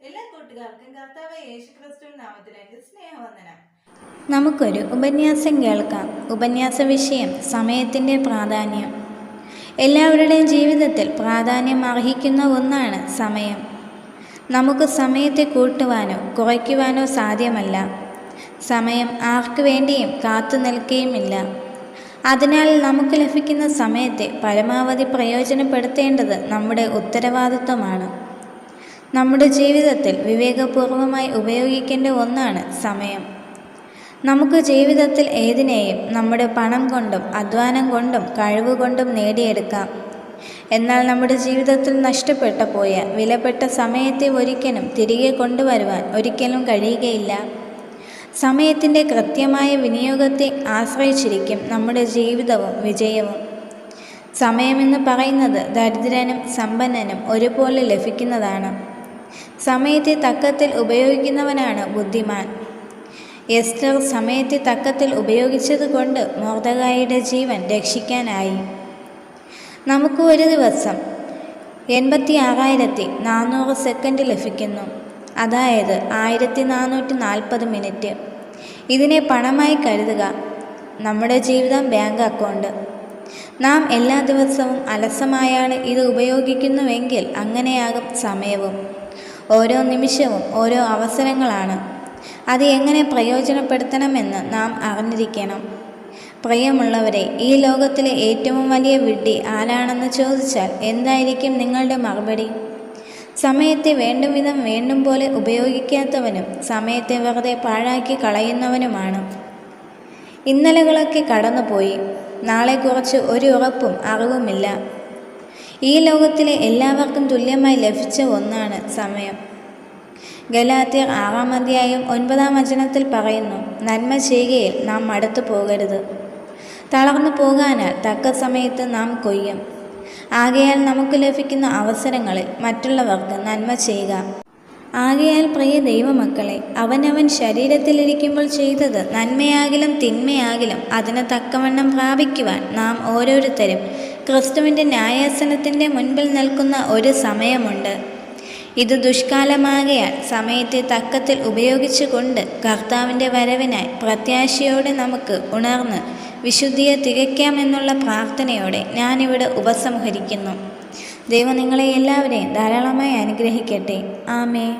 എല്ലാ കൂട്ടുകാർക്കും കർത്താവ് യേശു ക്രിസ്തു സ്നേഹവന്ദനം നമുക്കൊരു ഉപന്യാസം കേൾക്കാം. ഉപന്യാസ വിഷയം സമയത്തിന്റെ പ്രാധാന്യം. എല്ലാവരുടെയും ജീവിതത്തിൽ പ്രാധാന്യം അർഹിക്കുന്ന ഒന്നാണ് സമയം. നമുക്ക് സമയത്തെ കൂട്ടുവാനോ കുറയ്ക്കുവാനോ സാധ്യമല്ല. സമയം ആർക്കു വേണ്ടിയും കാത്തു നിൽക്കുകയുമില്ല അതിനാൽ നമുക്ക് ലഭിക്കുന്ന സമയത്തെ പരമാവധി പ്രയോജനപ്പെടുത്തേണ്ടത് നമ്മുടെ ഉത്തരവാദിത്വമാണ്. നമ്മുടെ ജീവിതത്തിൽ വിവേകപൂർവമായി ഉപയോഗിക്കേണ്ട ഒന്നാണ് സമയം. നമുക്ക് ജീവിതത്തിൽ ഏതിനെയും നമ്മുടെ പണം കൊണ്ടും അധ്വാനം കൊണ്ടും കഴിവുകൊണ്ടും നേടിയെടുക്കാം. എന്നാൽ നമ്മുടെ ജീവിതത്തിൽ നഷ്ടപ്പെട്ട പോയ വിലപ്പെട്ട സമയത്തെ ഒരിക്കലും തിരികെ കൊണ്ടുവരുവാൻ ഒരിക്കലും കഴിയുകയില്ല. സമയത്തിന്റെ കൃത്യമായ വിനിയോഗത്തെ ആശ്രയിച്ചിരിക്കും നമ്മുടെ ജീവിതവും വിജയവും. സമയമെന്ന് പറയുന്നത് ദരിദ്രനും സമ്പന്നനും ഒരുപോലെ ലഭിക്കുന്നതാണ്. സമയത്തെ തക്കത്തിൽ ഉപയോഗിക്കുന്നവനാണ് ബുദ്ധിമാൻ. എസ്റ്റർ സമയത്തെ തക്കത്തിൽ ഉപയോഗിച്ചതുകൊണ്ട് മോർദകായുടെ ജീവൻ രക്ഷിക്കാനായി. നമുക്ക് ഒരു ദിവസം എൺപത്തി ആറായിരത്തി നാനൂറ് സെക്കൻഡ് ലഭിക്കുന്നു. അതായത് ആയിരത്തി നാനൂറ്റി നാൽപ്പത് മിനിറ്റ്. ഇതിനെ പണമായി കരുതുക. നമ്മുടെ ജീവിതം ബാങ്ക് അക്കൗണ്ട്. നാം എല്ലാ ദിവസവും അലസമായാണ് ഇത് ഉപയോഗിക്കുന്നുവെങ്കിൽ അങ്ങനെയാകും സമയവും. ഓരോ നിമിഷവും ഓരോ അവസരങ്ങളാണ്. അത് എങ്ങനെ പ്രയോജനപ്പെടുത്തണമെന്ന് നാം അറിഞ്ഞിരിക്കണം. പ്രിയമുള്ളവരെ ഈ ലോകത്തിലെ ഏറ്റവും വലിയ വിഡ്ഢി ആരാണെന്ന് ചോദിച്ചാൽ എന്തായിരിക്കും നിങ്ങളുടെ മറുപടി? സമയത്തെ വേണ്ടും വിധം വേണ്ടും പോലെ ഉപയോഗിക്കാത്തവനും സമയത്തെ വെറുതെ പാഴാക്കി കളയുന്നവനുമാണ്. ഇന്നലകളൊക്കെ കടന്നുപോയി. നാളെക്കുറിച്ച് ഒരു ഉറപ്പും അറിവുമില്ല. ഈ ലോകത്തിലെ എല്ലാവർക്കും തുല്യമായി ലഭിച്ച ഒന്നാണ് സമയം. ഗലാത്തിയർ ആറാം അധ്യായം ഒൻപതാം വചനത്തിൽ പറയുന്നു നന്മ ചെയ്യുകയിൽ നാം മടുത്തു പോകരുത്. തളർന്നു പോകാനാൽ തക്ക സമയത്ത് നാം കൊയ്യും. ആകയാൽ നമുക്ക് ലഭിക്കുന്ന അവസരങ്ങളിൽ മറ്റുള്ളവർക്ക് നന്മ ചെയ്യുക. ആകയാൽ പ്രിയ ദൈവമക്കളെ അവനവൻ ശരീരത്തിലിരിക്കുമ്പോൾ ചെയ്തത് നന്മയാകിലും തിന്മയാകിലും അതിന് തക്കവണ്ണം പ്രാപിക്കുവാൻ നാം ഓരോരുത്തരും ക്രിസ്തുവിന്റെ ന്യായാസനത്തിന്റെ മുൻപിൽ നിൽക്കുന്ന ഒരു സമയമുണ്ട്. ഇത് ദുഷ്കാലമാകയാൽ സമയത്തെ തക്കത്തിൽ ഉപയോഗിച്ചുകൊണ്ട് കർത്താവിന്റെ വരവിനായി പ്രത്യാശയോടെ നമുക്ക് ഉണർന്ന് വിശുദ്ധിയെ തികയ്ക്കാമെന്നുള്ള പ്രാർത്ഥനയോടെ ഞാനിവിടെ ഉപസംഹരിക്കുന്നു. ദൈവം നിങ്ങളെ എല്ലാവരെയും ധാരാളമായി അനുഗ്രഹിക്കട്ടെ. ആമേ